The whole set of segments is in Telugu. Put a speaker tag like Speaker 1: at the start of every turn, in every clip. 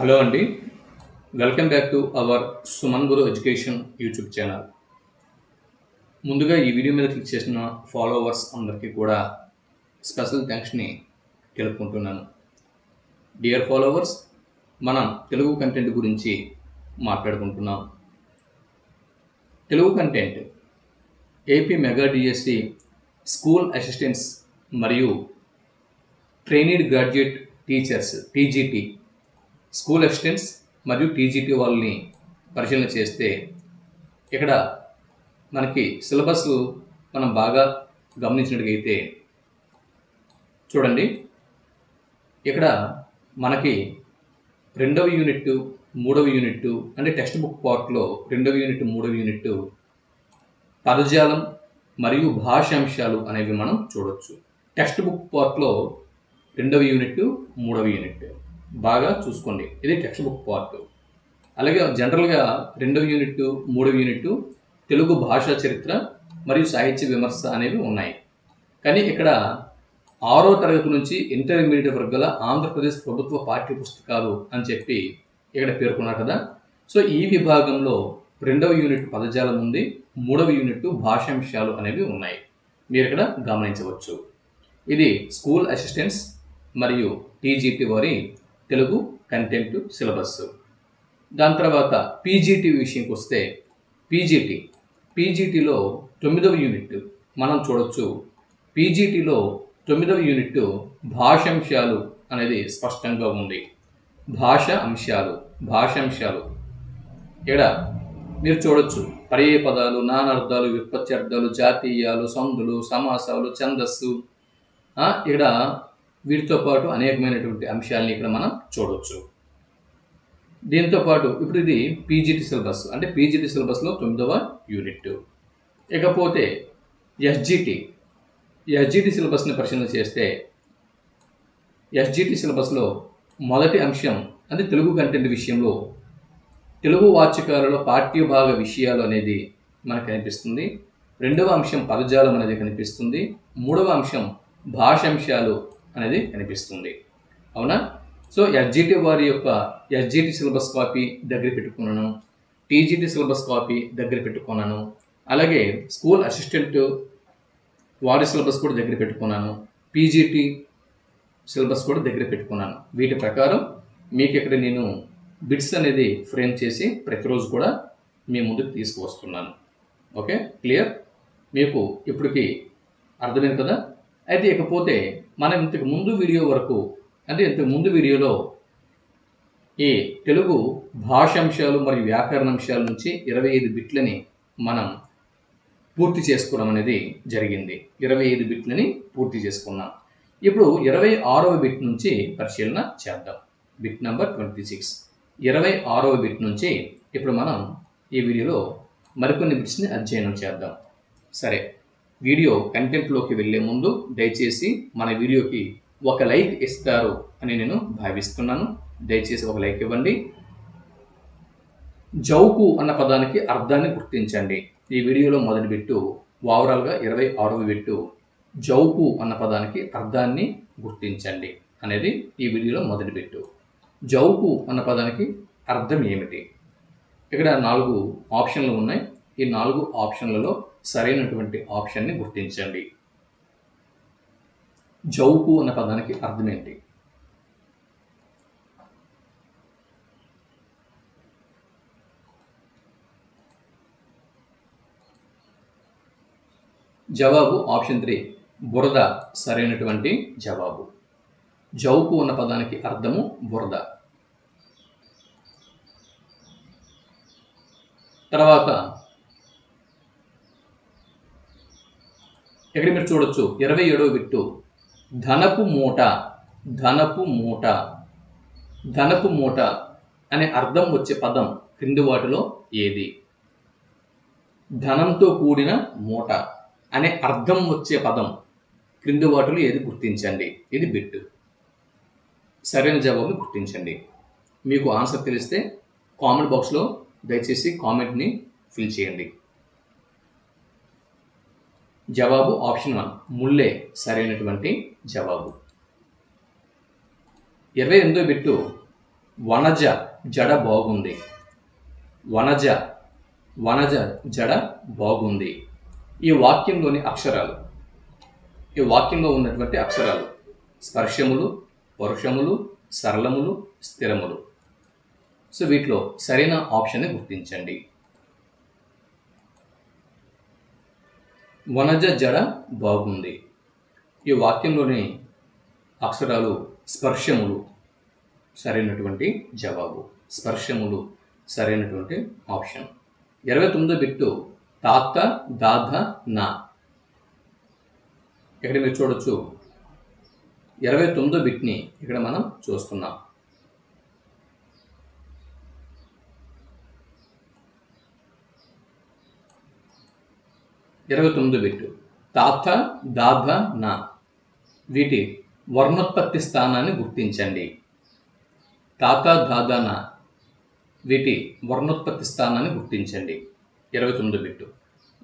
Speaker 1: హలో అండి. Welcome back to our Suman Guru education YouTube channel. ముందుగా ఈ వీడియో మీద క్లిక్ చేసిన ఫాలోవర్స్ అందరికీ కూడా స్పెషల్ థ్యాంక్స్ని తెలుపుకుంటున్నాను. డియర్ ఫాలోవర్స్ మనం తెలుగు కంటెంట్ గురించి మాట్లాడుకుంటున్నాం. Telugu content AP mega DSC school assistants మరియు trained graduate teachers TGT school assistants మరియు టీజీటీ వాళ్ళని పరిశీలన చేస్తే ఇక్కడ మనకి సిలబస్ మనం బాగా గమనించినట్టుగైతే చూడండి. ఇక్కడ మనకి రెండవ యూనిట్ మూడవ యూనిట్ అంటే టెక్స్ట్ బుక్ పార్ట్లో రెండవ యూనిట్ మూడవ యూనిట్ పదజాలం మరియు భాషాంశాలు అనేవి మనం చూడవచ్చు టెక్స్ట్ బుక్ పార్ట్లో రెండవ యూనిట్ మూడవ యూనిట్ బాగా చూసుకోండి. ఇది టెక్స్ట్ బుక్ పార్ట్. అలాగే జనరల్గా రెండవ యూనిట్ మూడవ యూనిట్ తెలుగు భాషా చరిత్ర మరియు సాహిత్య విమర్శ అనేవి ఉన్నాయి. కానీ ఇక్కడ ఆరో తరగతి నుంచి ఇంటర్మీడియట్ వరకు గల ఆంధ్రప్రదేశ్ ప్రభుత్వ పాఠ్య పుస్తకాలు అని చెప్పి ఇక్కడ పేర్కొన్నారు కదా. సో ఈ విభాగంలో రెండవ యూనిట్ పదజాలం ఉంది మూడవ యూనిట్ భాషాంశాలు అనేవి ఉన్నాయి. మీరు ఇక్కడ గమనించవచ్చు. ఇది స్కూల్ అసిస్టెంట్స్ మరియు టీజీటీ వారి తెలుగు కంటెంట్ సిలబస్ దాని తర్వాత పీజీటీ విషయంకి వస్తే పీజీటీ పీజీటీలో తొమ్మిదవ యూనిట్ మనం చూడొచ్చు. పీజీటీలో తొమ్మిదవ యూనిట్ భాషాంశాలు అనేది స్పష్టంగా ఉంది. భాష అంశాలు భాషాంశాలు. ఇక్కడ మీరు చూడొచ్చు. పర్యాయ పదాలు నానార్థాలు వ్యుత్పత్తి అర్థాలు జాతీయాలు సందులు సమాసాలు ఛందస్సు. ఇక్కడ వీటితో పాటు అనేకమైనటువంటి అంశాలని ఇక్కడ మనం చూడవచ్చు దీంతో పాటు ఇప్పుడు ఇది పీజీటీ సిలబస్ అంటే పీజీటీ సిలబస్లో తొమ్మిదవ యూనిట్. ఇకపోతే ఎస్జిటి ఎస్జిటి సిలబస్ని పరిశీలన చేస్తే ఎస్జిటి సిలబస్లో మొదటి అంశం అంటే తెలుగు కంటెంట్ విషయంలో తెలుగు వాచకాలలో పాఠ్యభాగ విషయాలు అనేది మనకు కనిపిస్తుంది. రెండవ అంశం పదజాలం అనేది కనిపిస్తుంది. మూడవ అంశం భాషాంశాలు అనేది కనిపిస్తుంది. అవునా? సో ఎస్జిటి వారి యొక్క ఎస్జిటి సిలబస్ కాపీ దగ్గర పెట్టుకున్నాను. టీజీటీ సిలబస్ కాపీ దగ్గర పెట్టుకున్నాను. అలాగే స్కూల్ అసిస్టెంట్ వారి సిలబస్ కూడా దగ్గర పెట్టుకున్నాను. పీజీటీ సిలబస్ కూడా దగ్గర పెట్టుకున్నాను. వీటి ప్రకారం మీకు ఇక్కడ నేను బిట్స్ అనేది ఫ్రేమ్ చేసి ప్రతిరోజు కూడా మీ ముందుకు తీసుకువస్తున్నాను. ఓకే? క్లియర్? మీకు ఇప్పటికీ అర్థమైంది కదా? అయితే ఇకపోతే మనం ఇంతకు ముందు వీడియో వరకు అంటే ఇంతకు ముందు వీడియోలో ఈ తెలుగు భాషాంశాలు మరియు వ్యాకరణాంశాల నుంచి ఇరవై ఐదు బిట్లని మనం పూర్తి చేసుకోవడం అనేది జరిగింది. ఇరవై ఐదు బిట్లని పూర్తి చేసుకున్నాం. ఇప్పుడు ఇరవై ఆరవ బిట్ నుంచి పరిశీలన చేద్దాం. బిట్ నెంబర్ ట్వంటీ సిక్స్ ఇరవై ఆరవ బిట్ నుంచి ఇప్పుడు మనం ఈ వీడియోలో మరికొన్ని బిట్స్ని అధ్యయనం చేద్దాం. సరే. వీడియో కంటెంట్లోకి వెళ్ళే ముందు దయచేసి మన వీడియోకి ఒక లైక్ ఇస్తారు అని నేను భావిస్తున్నాను. దయచేసి ఒక లైక్ ఇవ్వండి. జౌకు అన్న పదానికి అర్థాన్ని గుర్తించండి. ఈ వీడియోలో మొదటి బిట్టు ఓవరాల్గా ఇరవై ఆరవ బిట్టు జౌకు అన్న పదానికి అర్థాన్ని గుర్తించండి అనేది ఈ వీడియోలో మొదటి బిట్టు. జౌకు అన్న పదానికి అర్థం ఏమిటి? ఇక్కడ నాలుగు ఆప్షన్లు ఉన్నాయి. ఈ నాలుగు ఆప్షన్లలో సరైనటువంటి ఆప్షన్ని గుర్తించండి. జౌకు అన్న పదానికి అర్థం ఏంటి జవాబు ఆప్షన్ త్రీ బురద సరైనటువంటి జవాబు. జౌకు అన్న పదానికి అర్థము బురద. తర్వాత ఇక్కడ మీరు చూడొచ్చు? ఇరవై ఏడవ బిట్టు. ధనపు మూట ధనపు మూట ధనపు మూట అనే అర్థం వచ్చే పదం క్రింది వాటిలో ఏది? ధనంతో కూడిన మూట అనే అర్థం వచ్చే పదం క్రింది వాటిలో ఏది గుర్తించండి? ఇది బిట్టు. సరైన జవాబుని గుర్తించండి. మీకు ఆన్సర్ తెలిస్తే కామెంట్ బాక్స్లో దయచేసి కామెంట్ని ఫిల్ చేయండి. జవాబు ఆప్షన్ వన్. ముల్లే సరైనటువంటి జవాబు. ఇరవై ఎనిమిదో బిట్టు వనజ జడ బాగుంది. వనజ వనజ జడ బాగుంది. ఈ వాక్యంలోని అక్షరాలు ఈ వాక్యంలో ఉన్నటువంటి అక్షరాలు స్పర్శములు పరుషములు సరళములు స్థిరములు. సో వీటిలో సరైన ఆప్షన్ని గుర్తించండి. వనజ జడ బాగుంది. ఈ వాక్యంలోని అక్షరాలు స్పర్శములు సరైనటువంటి జవాబు స్పర్శములు సరైనటువంటి ఆప్షన్. ఇరవై తొమ్మిదో బిట్టు తాత దాద నా. ఇక్కడ మీరు చూడొచ్చు. ఇరవై తొమ్మిదో బిట్ని ఇక్కడ మనం చూస్తున్నాం. ఇరవై తొమ్మిది బిట్టు. తాత దాధ నా. వీటి వర్ణోత్పత్తి స్థానాన్ని గుర్తించండి. తాత దాద నా. వీటి వర్ణోత్పత్తి స్థానాన్ని గుర్తించండి. ఇరవై తొమ్మిది బిట్టు.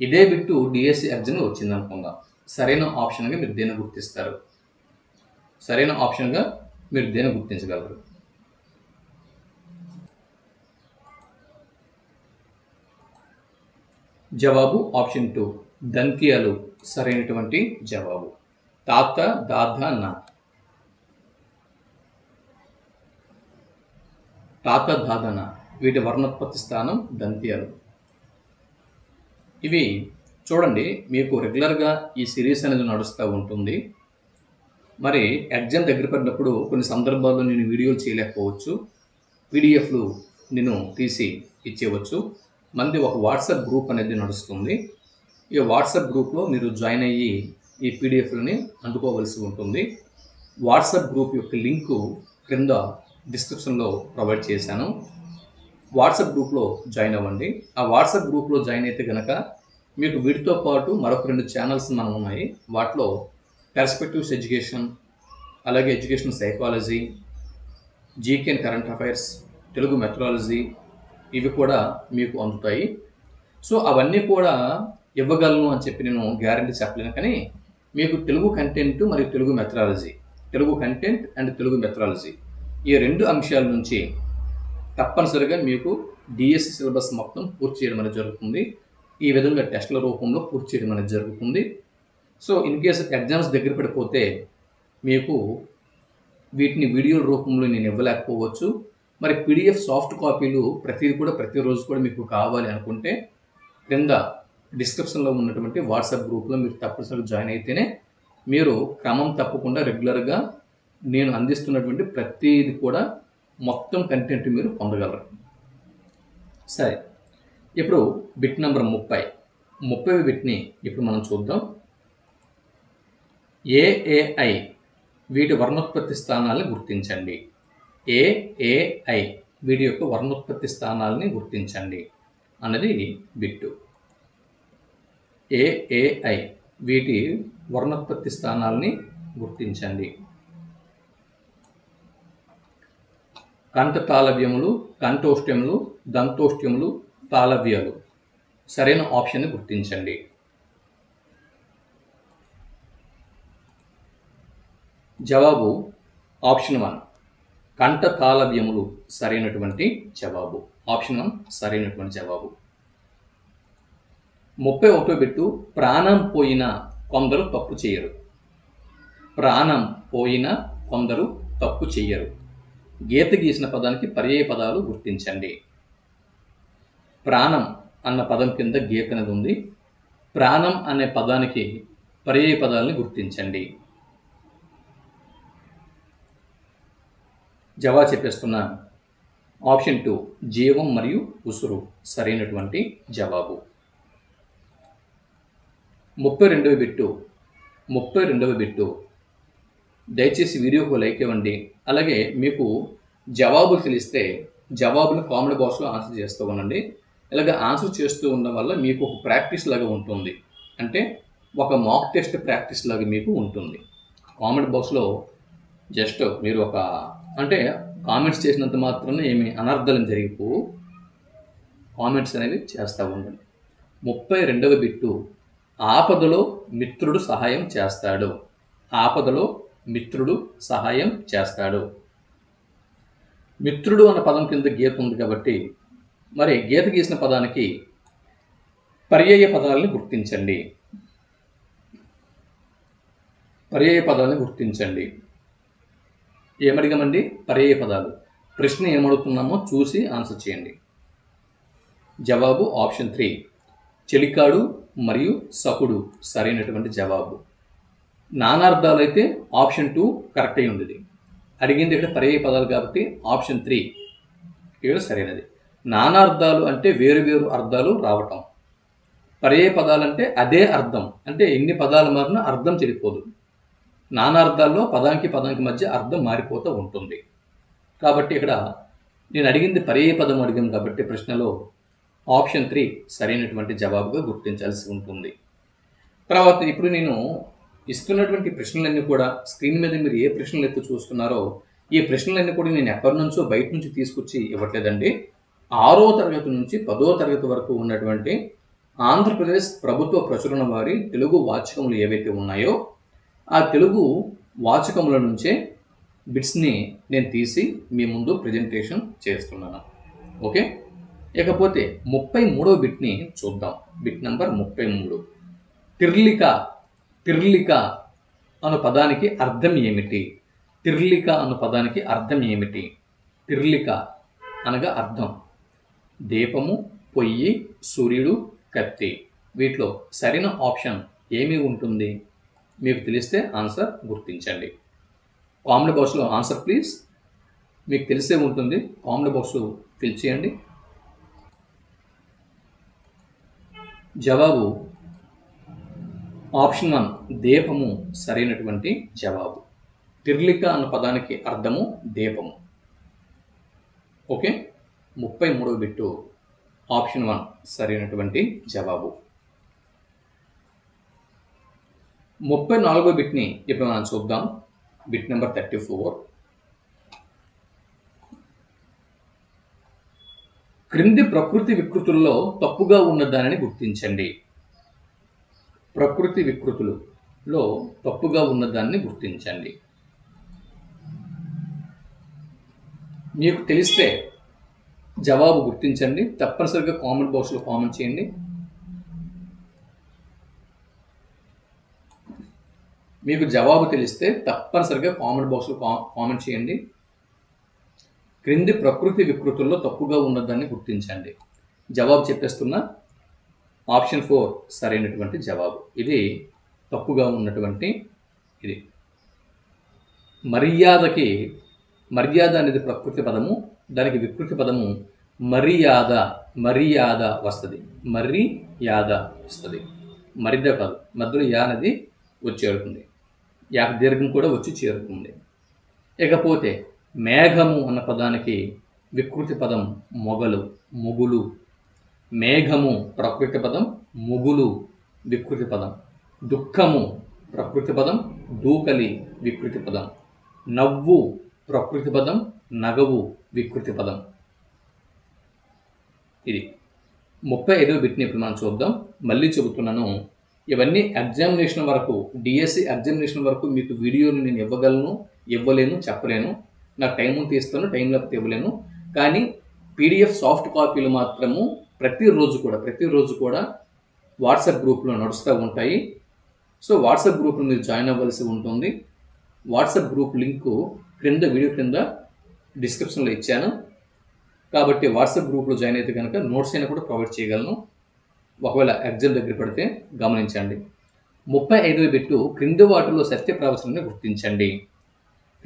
Speaker 1: ఇదే బిట్టు డిఎస్సి ఎగ్జామ్ వచ్చింది అనుకుందాం సరైన ఆప్షన్గా మీరు దేన్ని గుర్తిస్తారు. సరైన ఆప్షన్గా మీరు దేన్ని గుర్తించగలరు. జవాబు ఆప్షన్ టూ. దంతియాలు సరైనటువంటి జవాబు. తాత దాద నా. తాత దాదన వీటి వర్ణోత్పత్తి స్థానం దంత్యాలు. ఇవి చూడండి మీకు రెగ్యులర్గా ఈ సిరీస్ అనేది నడుస్తూ ఉంటుంది. మరి ఎగ్జామ్ దగ్గర పడినప్పుడు కొన్ని సందర్భాల్లో నేను వీడియోలు చేయలేకపోవచ్చు. పీడిఎఫ్లు నేను తీసి ఇచ్చేవచ్చు మంది ఒక వాట్సాప్ గ్రూప్ అనేది నడుస్తుంది. ఈ వాట్సాప్ గ్రూప్లో మీరు జాయిన్ అయ్యి ఈ పీడిఎఫ్లని అందుకోవలసి ఉంటుంది. వాట్సాప్ గ్రూప్ యొక్క లింకు క్రింద డిస్క్రిప్షన్లో ప్రొవైడ్ చేశాను. వాట్సాప్ గ్రూప్లో జాయిన్ అవ్వండి. ఆ వాట్సాప్ గ్రూప్లో జాయిన్ అయితే కనుక మీకు వీటితో పాటు మరొక రెండు ఛానల్స్ మనం ఉన్నాయి. వాటిలో పెర్స్పెక్టివ్స్ ఎడ్యుకేషన్ అలాగే education psychology GK and current affairs Telugu methodology ఇవి కూడా మీకు అందుతాయి. సో అవన్నీ కూడా ఇవ్వగలను అని చెప్పి నేను గ్యారంటీ చెప్పలేను. కానీ మీకు తెలుగు కంటెంట్ మరియు Telugu methodology Telugu content and Telugu methodology ఈ రెండు అంశాల నుంచి తప్పనిసరిగా మీకు డిఎస్సి సిలబస్ మొత్తం పూర్తి చేయడం అనేది జరుగుతుంది. ఈ విధంగా టెస్ట్ల రూపంలో పూర్తి చేయడం అనేది జరుగుతుంది. సో ఇన్ కేసు ఎగ్జామ్స్ దగ్గర పడిపోతే మీకు వీటిని వీడియో రూపంలో నేను ఇవ్వలేకపోవచ్చు. మరి పీడిఎఫ్ సాఫ్ట్ కాపీలు ప్రతిదీ కూడా ప్రతిరోజు కూడా మీకు కావాలి అనుకుంటే క్రింద డిస్క్రిప్షన్లో ఉన్నటువంటి వాట్సాప్ గ్రూప్లో మీరు తప్పనిసరిగా జాయిన్ అయితేనే మీరు క్రమం తప్పకుండా రెగ్యులర్గా నేను అందిస్తున్నటువంటి ప్రతిది కూడా మొత్తం కంటెంట్ మీరు పొందగలరు. సరే ఇప్పుడు బిట్ నెంబర్ ముప్పై. ముప్పై బిట్ని ఇప్పుడు మనం చూద్దాం. ఏఏఐ వీటి వర్ణోత్పత్తి స్థానాలను గుర్తించండి. ఏఏఐ వీటి యొక్క వర్ణోత్పత్తి స్థానాలని గుర్తించండి. అన్నది బిట్టు ఏఏఐ వీటి వర్ణోత్పత్తి స్థానాల్ని గుర్తించండి. కంఠ తాళవ్యములు కంఠోష్ట్యములు దంతోష్ట్యములు తాళవ్యాలు. సరైన ఆప్షన్ని గుర్తించండి. జవాబు ఆప్షన్ వన్. కంఠ తాళవ్యములు సరైనటువంటి జవాబు. ఆప్షన్ వన్ సరైనటువంటి జవాబు. ముప్పై ఒకటో పెట్టు ప్రాణం పోయిన కొందరు తప్పు చేయరు. ప్రాణం పోయిన కొందరు తప్పు చెయ్యరు. గీత గీసిన పదానికి పర్యాయ పదాలు గుర్తించండి. ప్రాణం అన్న పదం కింద గీత అనేది ఉంది. ప్రాణం అనే పదానికి పర్యాయ పదాలని గుర్తించండి. జవాబు చెప్పేస్తున్నాను ఆప్షన్ టూ జీవం మరియు ఉసురు సరైనటువంటి జవాబు. ముప్పై రెండవ బిట్టు. ముప్పై రెండవ బిట్టు. దయచేసి వీడియోకు లైక్ ఇవ్వండి. అలాగే మీకు జవాబులు తెలిస్తే జవాబులు కామెడీ బాక్స్లో ఆన్సర్ చేస్తూ ఉండండి. ఇలాగ ఆన్సర్ చేస్తూ ఉండడం వల్ల మీకు ఒక ప్రాక్టీస్ లాగా ఉంటుంది. అంటే ఒక మాక్ టెస్ట్ ప్రాక్టీస్ లాగా మీకు ఉంటుంది. కామెంట్ బాక్స్లో జస్ట్ మీరు ఒక అంటే కామెంట్స్ చేసినంత మాత్రమే ఏమి అనర్థాలు జరిగిపో కామెంట్స్ అనేవి చేస్తూ ఉండండి. ముప్పై రెండవ బిట్టు. ఆపదలో మిత్రుడు సహాయం చేస్తాడు. ఆపదలో మిత్రుడు సహాయం చేస్తాడు. మిత్రుడు అన్న పదం కింద గీత ఉంది కాబట్టి మరి గీత గీసిన పదానికి పర్యాయ పదాలని గుర్తించండి. పర్యాయ పదాలని గుర్తించండి. ఏమడిగామండి? పర్యాయ పదాలు. ప్రశ్న ఏమడుగుతున్నామో చూసి ఆన్సర్ చేయండి. జవాబు ఆప్షన్ త్రీ. చెలికాడు మరియు సకుడు సరైనటువంటి జవాబు. నానార్థాలు అయితే ఆప్షన్ టూ కరెక్ట్ అయి ఉండేది. అడిగింది ఇక్కడ పర్యాయ పదాలు కాబట్టి ఆప్షన్ త్రీ ఇక్కడ సరైనది. నానార్థాలు అంటే వేరు వేరు అర్థాలు రావటం. పర్యాయ పదాలు అంటే అదే అర్థం. అంటే ఎన్ని పదాలు మారినా అర్థం చెడిపోదు. నానార్థాల్లో పదానికి పదానికి మధ్య అర్థం మారిపోతూ ఉంటుంది. కాబట్టి ఇక్కడ నేను అడిగింది పర్యాయ పదం అడిగాను కాబట్టి ప్రశ్నలో ఆప్షన్ త్రీ సరైనటువంటి జవాబుగా గుర్తించాల్సి ఉంటుంది. తర్వాత ఇప్పుడు నేను ఇస్తున్నటువంటి ప్రశ్నలన్నీ కూడా స్క్రీన్ మీద మీరు ఏ ప్రశ్నలు ఎత్తు చూస్తున్నారో ఈ ప్రశ్నలన్నీ కూడా నేను ఎక్కడి నుంచో బయట నుంచి తీసుకొచ్చి ఇవ్వట్లేదండి. ఆరో తరగతి నుంచి పదో తరగతి వరకు ఉన్నటువంటి ఆంధ్రప్రదేశ్ ప్రభుత్వ ప్రచురణ వారి తెలుగు వాచకములు ఏవైతే ఉన్నాయో ఆ తెలుగు వాచకముల నుంచే బిట్స్ని నేను తీసి మీ ముందు ప్రజెంటేషన్ చేస్తున్నాను. ఓకే? ఇకపోతే ముప్పై మూడో బిట్ని చూద్దాం. బిట్ నెంబర్ ముప్పై మూడు తిర్లిక తిర్లిక అను పదానికి అర్థం ఏమిటి? తిర్లిక అను పదానికి అర్థం ఏమిటి? తిర్లిక అనగా అర్థం. దీపము పొయ్యి సూర్యుడు కత్తి. వీటిలో సరైన ఆప్షన్ ఏమి ఉంటుంది? మీకు తెలిస్తే ఆన్సర్ గుర్తించండి. కామెంట్ బాక్స్లో ఆన్సర్ ప్లీజ్. మీకు తెలిసే ఉంటుంది. కామెంట్ బాక్స్ ఫిల్ చేయండి. జవాబు. ఆప్షన్ వన్ దీపము సరైనటువంటి జవాబు. తిర్లిక అన్న పదానికి అర్థము దీపము. ఓకే? ముప్పై మూడవ బిట్టు ఆప్షన్ వన్ సరైనటువంటి జవాబు. ముప్పై నాలుగో బిట్ని ఇప్పుడు మనం చూద్దాం. Bit number thirty four. క్రింది ప్రకృతి వికృతుల్లో తప్పుగా ఉన్న దానిని గుర్తించండి. ప్రకృతి వికృతులలో తప్పుగా ఉన్న దాన్ని గుర్తించండి. మీకు తెలిస్తే జవాబు గుర్తించండి. తప్పనిసరిగా కామెంట్ బాక్స్లో కామెంట్ చేయండి. మీకు జవాబు తెలిస్తే తప్పనిసరిగా కామెంట్ బాక్స్లో కా కామెంట్ చేయండి. క్రింది ప్రకృతి వికృతుల్లో తప్పుగా ఉన్నదాన్ని గుర్తించండి. జవాబు చెప్పేస్తున్నా ఆప్షన్ ఫోర్ సరైనటువంటి జవాబు. ఇది తప్పుగా ఉన్నటువంటి ఇది. మర్యాదకి మర్యాద అనేది ప్రకృతి పదము దానికి వికృతి పదము మర్యాద మర్యాద వస్తుంది. మర్యాద వస్తుంది. మర్యాద కాదు. మధ్యలో యా అనేది వచ్చి చేరుతుంది. యాక దీర్ఘం కూడా వచ్చి చేరుతుంది. ఇకపోతే మేఘము అన్న పదానికి వికృతి పదం మొగలు మొగులు. మేఘము ప్రకృతి పదం ముగులు వికృతి పదం. దుఃఖము ప్రకృతి పదం దూకలి వికృతి పదం. నవ్వు ప్రకృతి పదం నగవు వికృతి పదం. ఇది ముప్పై ఐదో బిట్ని ఇప్పుడు మనం చూద్దాం. మళ్ళీ చెబుతున్నాను ఇవన్నీ ఎగ్జామినేషన్ వరకు డిఎస్సి ఎగ్జామినేషన్ వరకు మీకు వీడియోని నేను ఇవ్వగలను ఇవ్వలేను చెప్పలేను. నాకు టైం ఉంటే ఇస్తాను టైం లేకపోతే ఇవ్వలేను. కానీ పీడిఎఫ్ సాఫ్ట్ కాపీలు మాత్రము ప్రతిరోజు కూడా ప్రతిరోజు కూడా వాట్సాప్ గ్రూప్లో నడుస్తూ ఉంటాయి. సో వాట్సాప్ గ్రూప్లో మీరు జాయిన్ అవ్వాల్సి ఉంటుంది. వాట్సాప్ గ్రూప్ లింకు క్రింద వీడియో క్రింద డిస్క్రిప్షన్లో ఇచ్చాను. కాబట్టి వాట్సాప్ గ్రూప్లో జాయిన్ అయితే కనుక నోట్స్ అయినా కూడా ప్రొవైడ్ చేయగలను. ఒకవేళ ఎగ్జామ్ దగ్గర పడితే గమనించండి. ముప్పై ఐదవ బిట్టు క్రింది వాటిలో సత్య ప్రవచనంగా గుర్తించండి.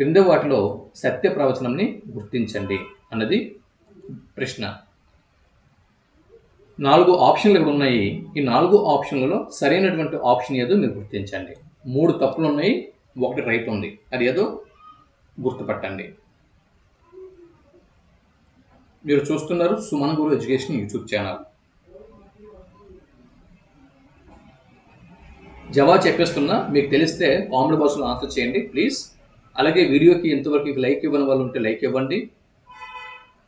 Speaker 1: క్రింద వాటిలో సత్య ప్రవచనంని గుర్తించండి అన్నది ప్రశ్న. నాలుగు ఆప్షన్లు ఇక్కడ ఉన్నాయి. ఈ నాలుగు ఆప్షన్లలో సరైనటువంటి ఆప్షన్ ఏదో మీరు గుర్తించండి. మూడు తప్పులు ఉన్నాయి ఒకటి రైట్ ఉంది. అది ఏదో గుర్తుపట్టండి. మీరు చూస్తున్నారు Suman Guru education YouTube channel. జవాబు చెప్పేస్తున్నా మీకు తెలిస్తే కామెంట్ బాక్స్లో ఆన్సర్ చేయండి ప్లీజ్. అలాగే వీడియోకి ఇంతవరకు లైక్ ఇవ్వని వాళ్ళు ఉంటే లైక్ ఇవ్వండి.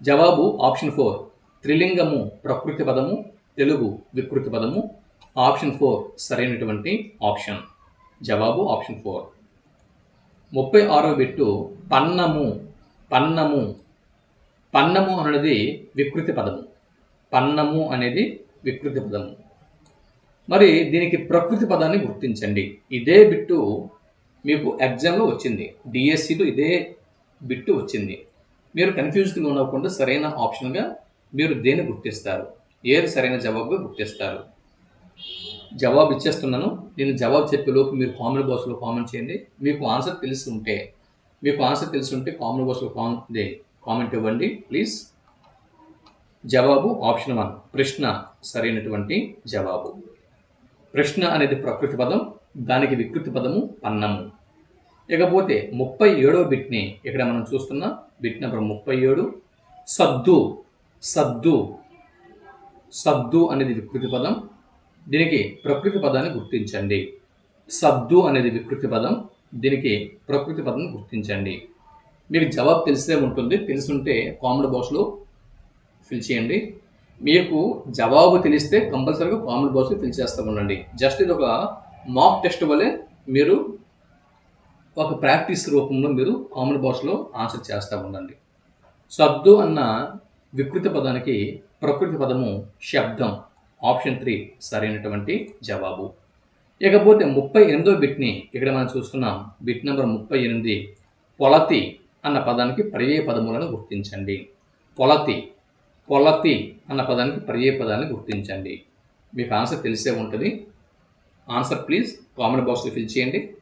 Speaker 1: జవాబు ఆప్షన్ ఫోర్ త్రిలింగము ప్రకృతి పదము తెలుగు వికృతి పదము. ఆప్షన్ ఫోర్ సరైనటువంటి ఆప్షన్. జవాబు ఆప్షన్ ఫోర్. ముప్పై ఆరో బిట్టు పన్నము పన్నము. పన్నము అనేది వికృతి పదము. పన్నము అనేది వికృతి పదము. మరి దీనికి ప్రకృతి పదాన్ని గుర్తించండి. ఇదే బిట్టు మీకు ఎగ్జామ్లో వచ్చింది. డిఎస్సిలో ఇదే బిట్టు వచ్చింది. మీరు కన్ఫ్యూజ్గా ఉండకుండా సరైన ఆప్షన్గా మీరు దేన్ని గుర్తిస్తారు? ఏది సరైన జవాబుగా గుర్తిస్తారు? జవాబు ఇచ్చేస్తున్నాను. నేను జవాబు చెప్పే లోపు మీరు కామెంట్ బాక్స్లో కామెంట్ చేయండి. మీకు ఆన్సర్ తెలిసి ఉంటే మీకు ఆన్సర్ తెలిసి ఉంటే కామెంట్ బాక్స్లో కామెంట్ కామెంట్ ఇవ్వండి ప్లీజ్ జవాబు ఆప్షన్ వన్ ప్రశ్న సరైనటువంటి జవాబు. ప్రశ్న అనేది ప్రకృతి పదం. దానికి వికృతి పదము పన్నము. ఇకపోతే ముప్పై ఏడో బిట్ని ఇక్కడ మనం చూస్తున్న బిట్ నెంబర్ ముప్పై ఏడు సద్దు సద్దు సద్దు అనేది వికృతి పదం. దీనికి ప్రకృతి పదాన్ని గుర్తించండి. సద్దు అనేది వికృతి పదం. దీనికి ప్రకృతి పదం గుర్తించండి. మీకు జవాబు తెలిసే ఉంటుంది. తెలుసుంటే కామెంట్ బాక్స్లో ఫిల్ చేయండి. మీకు జవాబు తెలిస్తే కంపల్సరీగా కామెంట్ బాక్స్లో ఫిల్ చేస్తూ ఉండండి. జస్ట్ ఇది ఒక మాక్ టెస్ట్ వలె మీరు ఒక ప్రాక్టీస్ రూపంలో మీరు కామన్ బాక్స్లో ఆన్సర్ చేస్తూ ఉండండి. సద్దు అన్న వికృతి పదానికి ప్రకృతి పదము శబ్దం ఆప్షన్ త్రీ సరైనటువంటి జవాబు. ఇకపోతే ముప్పై ఎనిమిదో బిట్ని ఇక్కడ మనం చూస్తున్నాం. బిట్ నెంబర్ ముప్పై ఎనిమిది పొలతి అన్న పదానికి పర్యాయ పదములను గుర్తించండి. పొలతి పొలతి అన్న పదానికి పర్యాయ పదాన్ని గుర్తించండి. మీకు ఆన్సర్ తెలిసే ఉంటుంది. ఆన్సర్ ప్లీజ్ కామెంట్ బాక్స్లో ఫిల్ చేయండి.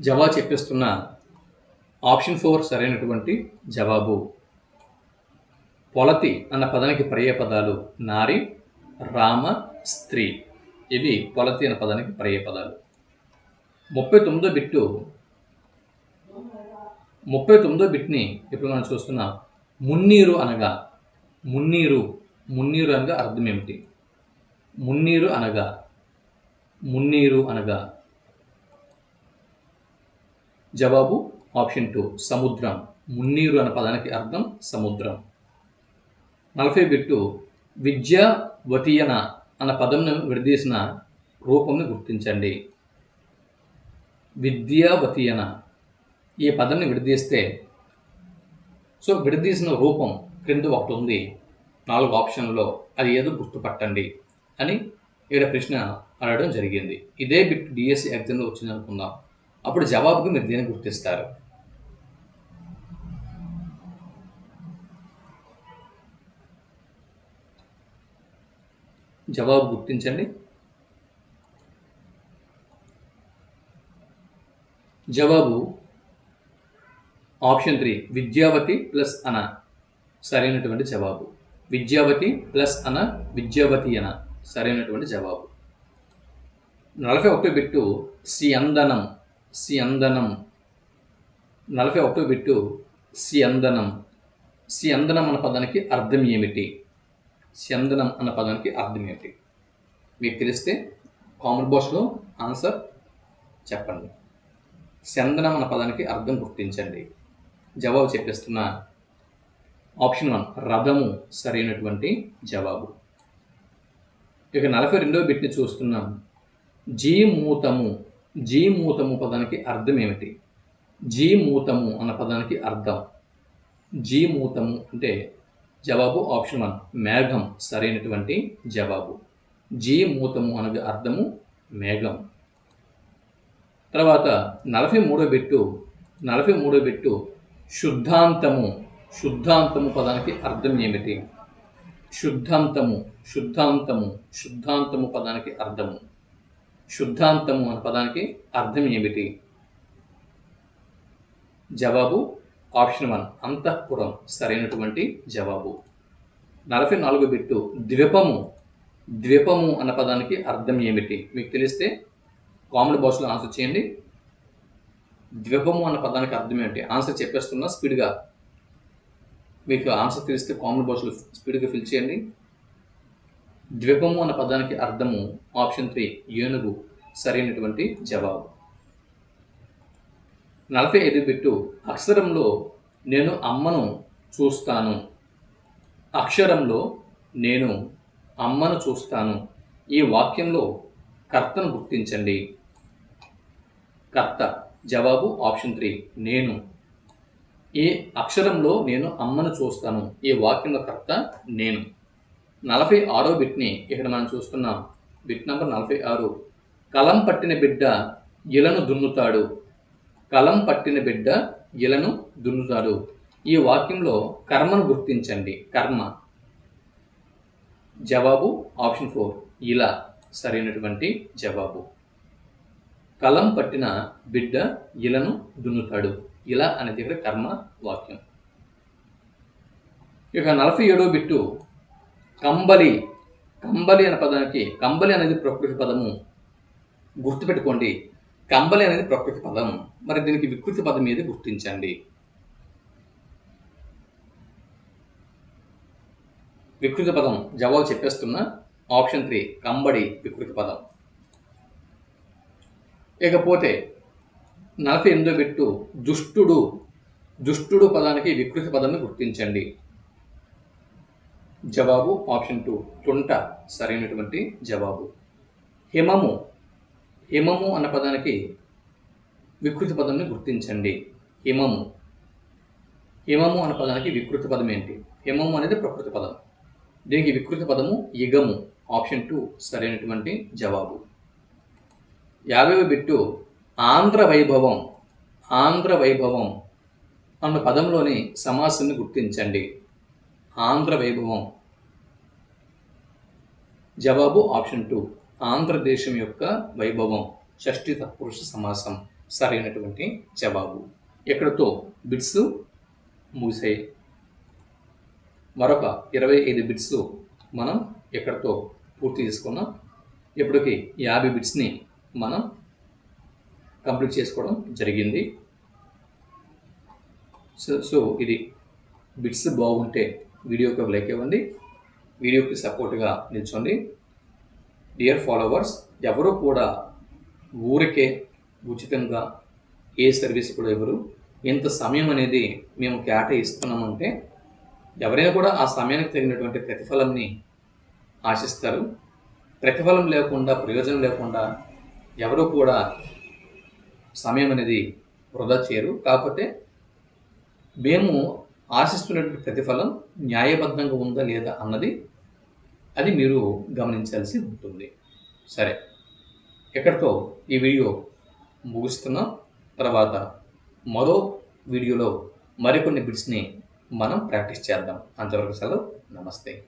Speaker 1: జవాబు చెప్పిస్తున్న ఆప్షన్ ఫోర్ సరైనటువంటి జవాబు. పొలతి అన్న పదానికి పర్యాయ పదాలు నారి రామ స్త్రీ. ఇవి పొలతి అన్న పదానికి పర్యాయ పదాలు. ముప్పై తొమ్మిదో బిట్టు ముప్పై తొమ్మిదో బిట్ని ఇప్పుడు మనం చూస్తున్నాం మున్నీరు అనగా మున్నీరు మున్నీరు అనగా అర్థం ఏమిటి? మున్నీరు అనగా మున్నీరు అనగా. జవాబు ఆప్షన్ టూ సముద్రం. మున్నీరు అన్న పదానికి అర్థం సముద్రం. నలభై బిట్టు విద్యావతీయన అన్న పదంను విడదీసిన రూపంను గుర్తించండి. విద్యావతీయన ఈ పదాన్ని విడదీస్తే సో విడదీసిన రూపం క్రింద ఒకటి ఉంది. నాలుగు ఆప్షన్లో అది ఏదో గుర్తుపట్టండి అని ఇక్కడ ప్రశ్న అడగడం జరిగింది. ఇదే బిట్ డిఎస్సి ఎగ్జామ్లో వచ్చింది అనుకుందాం. అప్పుడు జవాబుకు మీరు దేన్ని గుర్తిస్తారు. జవాబు గుర్తించండి. జవాబు ఆప్షన్ త్రీ విద్యావతి ప్లస్ అన. సరైనటువంటి జవాబు. విద్యావతి ప్లస్ అన విద్యావతి అన సరైనటువంటి జవాబు. నలభై ఒకటి బిట్టు సి అందనం నలభై ఒకటి బిట్టు స్యందనం. స్యందనం అన్న పదానికి అర్థం ఏమిటి? స్యందనం అన్న పదానికి అర్థం ఏమిటి? మీకు తెలిస్తే కామన్ బాక్స్లో ఆన్సర్ చెప్పండి. సందనం అన్న పదానికి అర్థం గుర్తించండి. జవాబు చెప్పేస్తున్నా. ఆప్షన్ వన్ రథము సరైనటువంటి జవాబు. ఇక నలభై రెండవ బిట్ని చూస్తున్నాం. జీమూతము జీమూతము పదానికి అర్థం ఏమిటి? జీమూతము అన్న పదానికి అర్థం. జీమూతము అంటే జవాబు ఆప్షన్ వన్ మేఘం సరైనటువంటి జవాబు. జీమూతము అనగా అర్థము మేఘం. తర్వాత నలభై మూడో బిట్టు నలభై మూడో బిట్టు శుద్ధాంతము శుద్ధాంతము పదానికి అర్థం ఏమిటి? శుద్ధాంతము శుద్ధాంతము శుద్ధాంతము పదానికి అర్థము. శుద్ధాంతము అనే పదానికి అర్థం ఏమిటి? జవాబు ఆప్షన్ వన్ అంతఃపురం సరైనటువంటి జవాబు. నలభై నాలుగు బిట్టు ద్వీపము. ద్వీపము అన్న పదానికి అర్థం ఏమిటి? మీకు తెలిస్తే కామెంట్ బాక్స్లో ఆన్సర్ చేయండి. ద్వీపము అన్న పదానికి అర్థం ఏంటి ఆన్సర్ చెప్పేస్తున్నా స్పీడ్గా. మీకు ఆన్సర్ తెలిస్తే కామెంట్ బాక్స్లో స్పీడ్గా ఫిల్ చేయండి. ద్వీపము అన్న పదానికి అర్థము ఆప్షన్ త్రీ ఏనుగు సరైనటువంటి జవాబు. నలభై ఐదు బిట్టు అక్షరంలో నేను అమ్మను చూస్తాను. అక్షరంలో నేను అమ్మను చూస్తాను. ఈ వాక్యంలో కర్తను గుర్తించండి. కర్త జవాబు ఆప్షన్ త్రీ నేను. ఏ అక్షరంలో నేను అమ్మను చూస్తాను? ఈ వాక్యంలో కర్త నేను. నలభై ఆరో బిట్ని ఇక్కడ మనం చూస్తున్నాం. బిట్ నంబర్ నలభై ఆరు. కలం పట్టిన బిడ్డ ఇలను దున్నుతాడు. కలం పట్టిన బిడ్డ ఇలను దున్నుతాడు. ఈ వాక్యంలో కర్మను గుర్తించండి. కర్మ. జవాబు ఆప్షన్ ఫోర్. ఇలా సరైనటువంటి జవాబు. కలం పట్టిన బిడ్డ ఇలను దున్నుతాడు. ఇలా అనేది ఇక్కడ కర్మ వాక్యం. ఇక నలభై ఏడో బిట్టు కంబలి. కంబలి అనే పదానికి కంబలి అనేది ప్రకృతి పదము. గుర్తుపెట్టుకోండి కంబలి అనేది ప్రకృతి పదం మరి దీనికి వికృతి పదం ఏది గుర్తించండి? వికృతి పదం జవాబు చెప్పేస్తున్నా ఆప్షన్ త్రీ కంబడి వికృతి పదం. ఇకపోతే నలభై ఎనిమిదో బిట్టు దుష్టుడు దుష్టుడు పదానికి వికృతి పదాన్ని గుర్తించండి. జవాబు ఆప్షన్ టూ తుంట సరైనటువంటి జవాబు. హిమము హిమము అన్న పదానికి వికృతి పదంని గుర్తించండి. హిమము హిమము అన్న పదానికి వికృతి పదం ఏంటి? హిమము అనేది ప్రకృతి పదం. దీనికి వికృతి పదము ఇగము ఆప్షన్ టూ సరైనటువంటి జవాబు. యాభై బిట్టు ఆంధ్ర వైభవం ఆంధ్ర వైభవం అన్న పదంలోని సమాసాన్ని గుర్తించండి. ఆంధ్ర వైభవం జవాబు ఆప్షన్ టూ ఆంధ్రదేశం యొక్క వైభవం షష్ఠి తత్పురుష సమాసం సరైనటువంటి జవాబు. ఇక్కడతో బిట్స్ ముగిసాయి మరొక ఇరవై ఐదు బిట్స్ మనం ఇక్కడతో పూర్తి చేసుకున్నాం? ఇప్పటికి యాభై బిట్స్ని మనం కంప్లీట్ చేసుకోవడం జరిగింది. సో సో ఇది బిట్స్ బాగుంటే వీడియోకి ఒక లైక్ ఇవ్వండి. వీడియోకి సపోర్ట్గా నిల్చోండి. డియర్ ఫాలోవర్స్ ఎవరు కూడా ఊరికే ఉచితంగా ఏ సర్వీస్ కూడా ఇవ్వరు. ఇంత సమయం అనేది మేము కేటాయిస్తున్నామంటే ఎవరైనా కూడా ఆ సమయానికి తగినటువంటి ప్రతిఫలాన్ని ఆశిస్తారు. ప్రతిఫలం లేకుండా ప్రయోజనం లేకుండా ఎవరు కూడా సమయం అనేది వృధా చేయరు. కాకపోతే మేము ఆశిస్తున్నటువంటి ప్రతిఫలం న్యాయబద్ధంగా ఉందా లేదా అన్నది అది మీరు గమనించాల్సి ఉంటుంది. సరే. ఎక్కడితో ఈ వీడియో ముగిస్తున్నాం. తర్వాత మరో వీడియోలో మరికొన్ని బిట్స్ని మనం ప్రాక్టీస్ చేద్దాం. అంతవరకు సెలవు. నమస్తే.